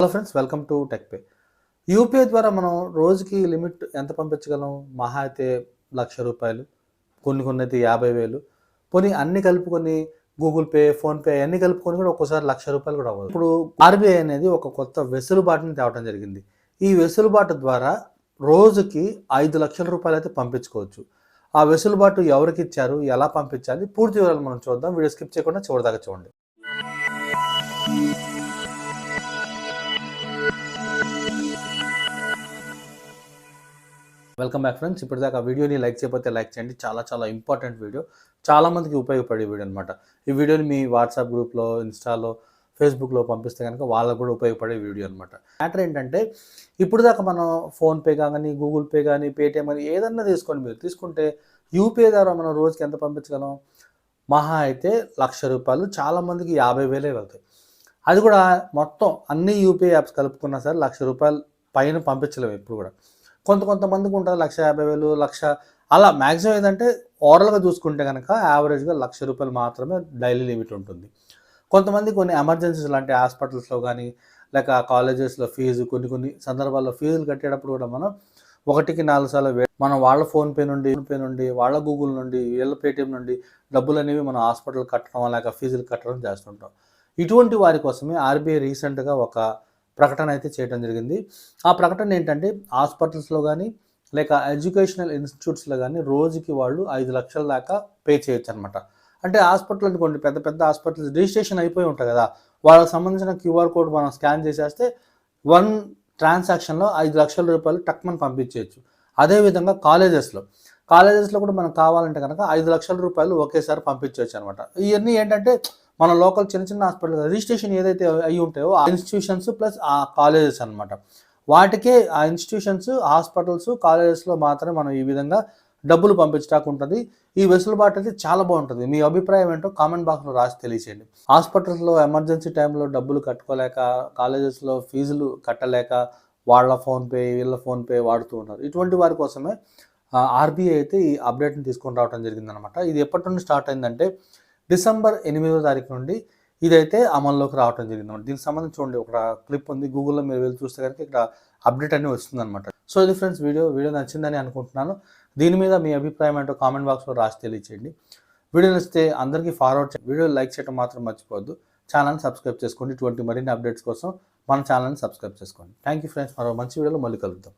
Hello friends welcome to tech pay UPI ద్వారా మనం రోజుకి లిమిట్ ఎంత పంపించగలం? మహా అయితే లక్ష రూపాయలు కొన్ని కొన్ని అయితే యాభై వేలు. పోనీ అన్ని కలుపుకొని గూగుల్ పే ఫోన్పే అన్ని కలుపుకొని కూడా ఒక్కోసారి లక్ష రూపాయలు కూడా అవ్వదు. ఇప్పుడు ఆర్బీఐ అనేది ఒక కొత్త వెసులుబాటుని తేవడం జరిగింది. ఈ వెసులుబాటు ద్వారా రోజుకి ఐదు లక్షల రూపాయలు అయితే పంపించుకోవచ్చు. ఆ వెసులుబాటు ఎవరికి ఇచ్చారు? ఎలా పంపించాలి? పూర్తి వివరాలు మనం చూద్దాం. వీడియో స్కిప్ చేయకుండా చివరిదాకా చూడండి. వెల్కమ్ బ్యాక్ ఫ్రెండ్స్ ఇప్పటిదాకా వీడియోని లైక్ చేయకపోతే లైక్ చేయండి. చాలా చాలా ఇంపార్టెంట్ వీడియో. చాలామందికి ఉపయోగపడే వీడియో అనమాట ఈ వీడియోని మీ వాట్సాప్ గ్రూప్లో ఇన్స్టాలో ఫేస్బుక్లో పంపిస్తే కనుక వాళ్ళకు కూడా ఉపయోగపడే వీడియో అనమాట మ్యాటర్ ఏంటంటే ఇప్పుడు దాకా మనం ఫోన్పే కానీ గూగుల్ పే కానీ పేటిఎం కానీ ఏదన్నా తీసుకోండి మీరు తీసుకుంటే యూపీఐ ద్వారా మనం రోజుకి ఎంత పంపించగలం? మహా అయితే లక్ష రూపాయలు చాలామందికి యాభై వేలే వెళ్తాయి. అది కూడా మొత్తం అన్ని యూపీఐ యాప్స్ కలుపుకున్నా సరే లక్ష రూపాయలు పైన పంపించలేము ఎప్పుడు కూడా. కొంత కొంతమందికి ఉంటుంది లక్ష యాభై వేలు లక్ష. అలా మ్యాక్సిమం ఏంటంటే ఓవరాల్గా చూసుకుంటే కనుక యావరేజ్గా లక్ష రూపాయలు మాత్రమే డైలీ లిమిట్ ఉంటుంది. కొంతమంది కొన్ని ఎమర్జెన్సీస్ లాంటి హాస్పిటల్స్లో కానీ లేక కాలేజెస్లో ఫీజు కొన్ని కొన్ని సందర్భాల్లో ఫీజులు కట్టేటప్పుడు కూడా మనం ఒకటికి నాలుగు సార్లు మనం వాళ్ళ ఫోన్పే నుండి ఫోన్పే నుండి వాళ్ళ గూగుల్ నుండి వీళ్ళ పేటిఎం నుండి డబ్బులు అనేవి మనం హాస్పిటల్ కట్టడం లేక ఫీజులు కట్టడం చేస్తుంటాం. ఇటువంటి వారి కోసమే ఆర్బీఐ రీసెంట్గా ఒక ప్రకటన అయితే చేయడం జరిగింది. ఆ ప్రకటన ఏంటంటే హాస్పిటల్స్లో కానీ లేక ఎడ్యుకేషనల్ ఇన్స్టిట్యూట్స్లో కానీ రోజుకి వాళ్ళు ఐదు లక్షల దాకా పే చేయొచ్చు అనమాట అంటే హాస్పిటల్ అనుకోండి పెద్ద పెద్ద హాస్పిటల్స్ రిజిస్ట్రేషన్ అయిపోయి ఉంటాయి కదా. వాళ్ళకి సంబంధించిన క్యూఆర్ కోడ్ మనం స్కాన్ చేసేస్తే వన్ ట్రాన్సాక్షన్లో ఐదు లక్షల రూపాయలు టక్మని పంపించేయచ్చు. అదేవిధంగా కాలేజెస్లో. కాలేజెస్లో కూడా మనకు కావాలంటే కనుక ఐదు లక్షల రూపాయలు ఒకేసారి పంపించవచ్చు అనమాట ఇవన్నీ ఏంటంటే మన లోకల్ చిన్న చిన్న హాస్పిటల్ రిజిస్ట్రేషన్ ఏదైతే అయి ఉంటాయో ఆ ఇన్స్టిట్యూషన్స్ ప్లస్ ఆ కాలేజెస్ అనమాట వాటికే ఆ ఇన్స్టిట్యూషన్స్ హాస్పిటల్స్ కాలేజెస్లో మాత్రమే మనం ఈ విధంగా డబ్బులు పంపించడానికి ఉంటుంది. ఈ వెసులుబాటు అయితే చాలా బాగుంటుంది. మీ అభిప్రాయం ఏంటో కామెంట్ బాక్స్లో రాసి తెలియచేయండి. హాస్పిటల్స్లో ఎమర్జెన్సీ టైంలో డబ్బులు కట్టుకోలేక కాలేజెస్లో ఫీజులు కట్టలేక వాళ్ళ ఫోన్పే వీళ్ళ ఫోన్పే వాడుతూ ఉన్నారు. ఇటువంటి వారి కోసమే ఆర్బీఐ అయితే ఈ అప్డేట్ని తీసుకొని రావడం జరిగిందనమాట ఇది ఎప్పటి నుండి స్టార్ట్ అయిందంటే డిసెంబర్ ఎనిమిదో తారీఖు నుండి ఇదైతే అమల్లోకి రావడం జరిగింది దీనికి సంబంధించి చూడండి ఒక క్లిప్ ఉంది. గూగుల్లో మీరు వెళ్ళి చూస్తే కనుక ఇక్కడ అప్డేట్ అనేది వస్తుంది అనమాట సో ఇది ఫ్రెండ్స్ వీడియో వీడియో నచ్చిందని అనుకుంటున్నాను. దీని మీద మీ అభిప్రాయం ఏంటో కామెంట్ బాక్స్లో రాసి తెలియచేయండి. వీడియో నచ్చితే అందరికీ ఫార్వర్డ్ వీడియో లైక్ చేయడం మాత్రం మర్చిపోవద్దు. ఛానల్ని సబ్స్క్రైబ్ చేసుకోండి. ఇటువంటి మరిన్ని అప్డేట్స్ కోసం మన ఛానల్ని సబ్స్క్రైబ్ చేసుకోండి. Thank you friends. మరో మంచి వీడియోలో మళ్ళీ కలుద్దాం.